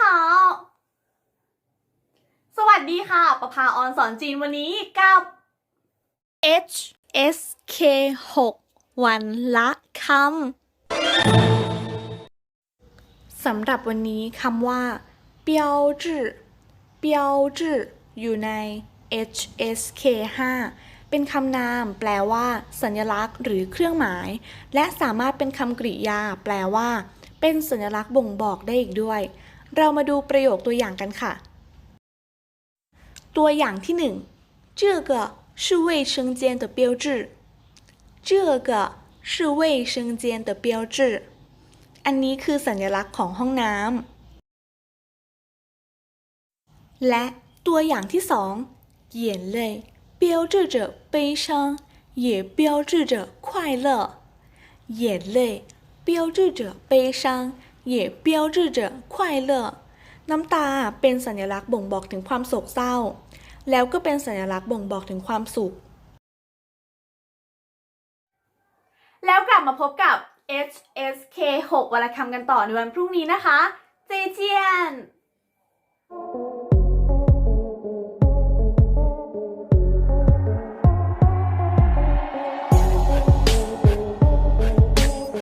好สวัสดีค่ะ ประภาออนสอนจีนวันนี้กับ H S K 6 วันละคำสำหรับวันนี้คำว่าเปียวจื่อเปียวจื่ออยู่ใน H S K 5เป็นคำนาม แปลว่า สัญลักษณ์ หรือเครื่องหมาย และสามารถเป็นคำกริยา แปลว่า เป็นสัญลักษณ์บ่งบอกได้อีกด้วย เรามาดูประโยคตัวอย่างกันค่ะ ตัวอย่างที่หนึ่ง这个是卫生间的标志这个是卫生间的标志อันนี้คือสัญลักษณ์ของห้องน้ำ และตัวอย่างที่สอง眼泪标志着悲伤也标志着快乐眼泪标志着悲伤 也标志着快乐น้ำตาเป็นสัญลักษณ์บ่งบอกถึงความโศกเศร้า แล้วก็เป็นสัญลักษณ์บ่งบอกถึงความสุข แล้วกลับมาพบกับ HSK 6วันละคำกันต่อในวันพรุ่งนี้นะคะ เจเจียน